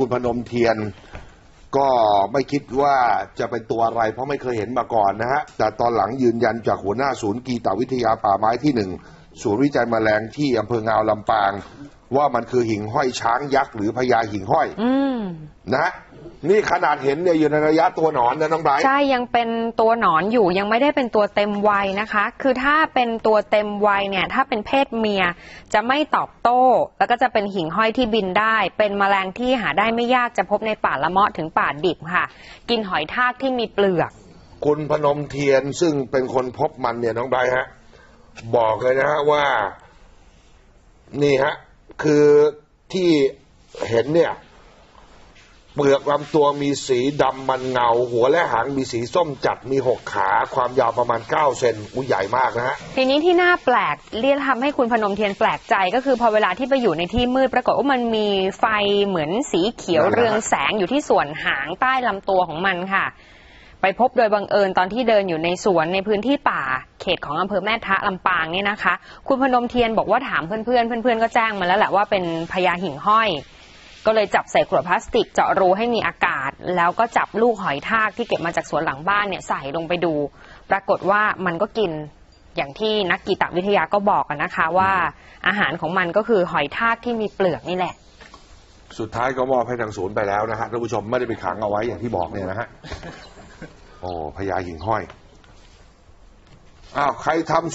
คุณพนมเทียนก็ไม่คิดว่าจะเป็นตัวอะไร เพราะไม่เคยเห็นมาก่อนนะฮะ แต่ตอนหลังยืนยันจากหัวหน้าศูนย์กีตวิทยาป่าไม้ที่หนึ่ง ศูนย์วิจัยแมลงที่อำเภองาวลำปาง ว่ามันคือหิ่งห้อยช้างยักษ์หรือพญาหิ่งห้อยอืมนะฮะนี่ขนาดเห็นเนี่ยอยู่ในระยะตัวหนอนนะน้องไบรท์ใช่ยังเป็นตัวหนอนอยู่ยังไม่ได้เป็นตัวเต็มวัยนะคะ คือถ้าเป็นตัวเต็มวัยเนี่ย ถ้าเป็นเพศเมียจะไม่ตอบโต้ แล้วก็จะเป็นหิ่งห้อยที่บินได้ เป็นแมลงที่หาได้ไม่ยากจะพบในป่าละเมาะถึงป่าดิบค่ะ กินหอยทากที่มีเปลือก คุณพนมเทียนซึ่งเป็นคนพบมันเนี่ยน้องไบรท์ฮะ บอกเลยนะฮะว่า นี่ฮะ คือที่เห็นเนี่ย เปลือกลำตัวมีสีดำมันเงา หัวและหางมีสีส้มจัดมีหกขา ความยาวประมาณ 9 เซนอุ้ยใหญ่มากนะฮะ ทีนี้ที่น่าแปลกเรียกทำให้คุณพนมเทียนแปลกใจก็คือพอเวลาที่ไปอยู่ในที่มืดปรากฏว่ามันมีไฟเหมือนสีเขียวนั่นแหละ เรืองแสงอยู่ที่ส่วนหางใต้ลำตัวของมันค่ะ ไปพบโดยบังเอิญตอนที่เดินอยู่ในสวนในพื้นที่ป่า เขตของอำเภอแม่ทะลำปางเนี่ยนะคะ คุณพนมเทียนบอกว่าถามเพื่อนๆเพื่อนๆก็แจ้งมาแล้วแหละว่าเป็นพญาหิ่งห้อย ก็เลยจับใส่ขวดพลาสติกเจาะรูให้มีอากาศ แล้วก็จับลูกหอยทากที่เก็บมาจากสวนหลังบ้านเนี่ยใส่ลงไปดู ปรากฏว่ามันก็กินอย่างที่นักกีตวิทยาก็บอกกันนะคะว่า อาหารของมันก็คือหอยทากที่มีเปลือกนี่แหละ สุดท้ายก็มอบให้ทางศูนย์ไปแล้วนะฮะท่านผู้ชมไม่ได้ไปขังเอาไว้อย่างที่บอกเนี่ยนะฮะ โอ้พญาหิ่งห้อยอ้าวใครทำสุ